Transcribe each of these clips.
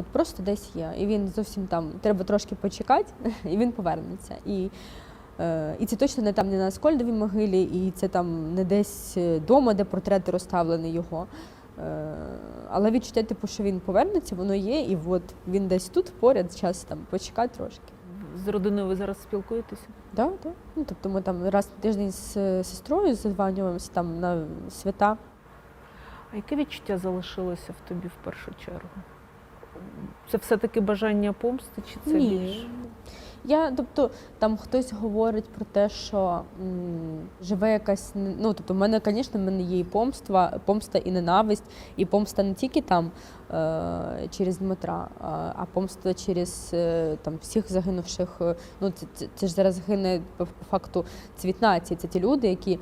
От просто десь є. І він зовсім там треба трошки почекати, і він повернеться. І, е, і це точно не там не на Аскольдовій могилі, і це там не десь вдома, де портрети розставлені його. Е, але відчуття, типу, що він повернеться, воно є, і от він десь тут поряд, час там почекати трошки. З родиною ви зараз спілкуєтеся? Да, да. Ну, тобто ми там раз на тиждень з е, сестрою зазванюємося там на свята. А яке відчуття залишилося в тобі в першу чергу? Це все-таки бажання помсти, чи це більше? Я, тобто, там хтось говорить про те, що м, живе якась ну, тобто, в мене, звісно, в мене є і помства, помста і ненависть, і помста не тільки там е, через Дмитра, а, а помста через е, там всіх загинувших. е, Ну, це, це, це ж зараз гине по факту цвіт нації. Це ті люди, які.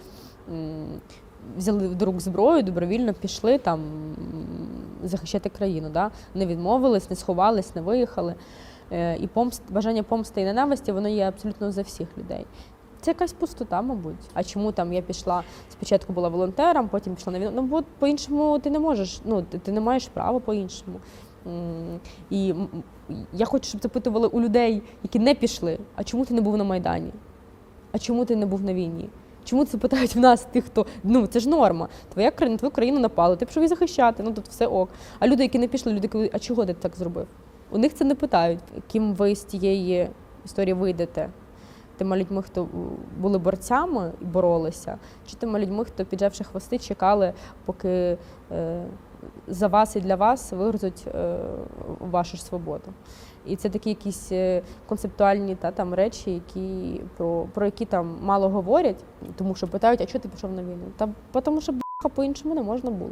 м, Взяли рук зброю, добровільно пішли там захищати країну. Да? Не відмовились, не сховались, не виїхали. Е, І помст, бажання помсти і ненависті воно є абсолютно за всіх людей. Це якась пустота, мабуть. А чому там я пішла спочатку була волонтером, потім пішла на війну? Ну бо по-іншому ти не можеш, ну ти, не маєш права по-іншому. І я хочу, щоб запитували у людей, які не пішли, а чому ти не був на Майдані? А чому ти не був на війні? Чому це питають в нас, тих, хто ну це ж норма. Твоя країна, твою країну напали, ти пішов її захищати, ну тут все ок. А люди, які не пішли, люди кажуть, а чого ти так зробив? У них це не питають, ким ви з тієї історії вийдете. Тими людьми, хто були борцями і боролися, чи тими людьми, хто піджавши хвости, чекали, поки е, за вас і для вас вигрузуть е, вашу ж свободу. І це такі якісь е, концептуальні та, там, речі, які, про, про які там мало говорять, тому що питають, а чого ти пішов на війну? Та тому що б***ха, по-іншому не можна було.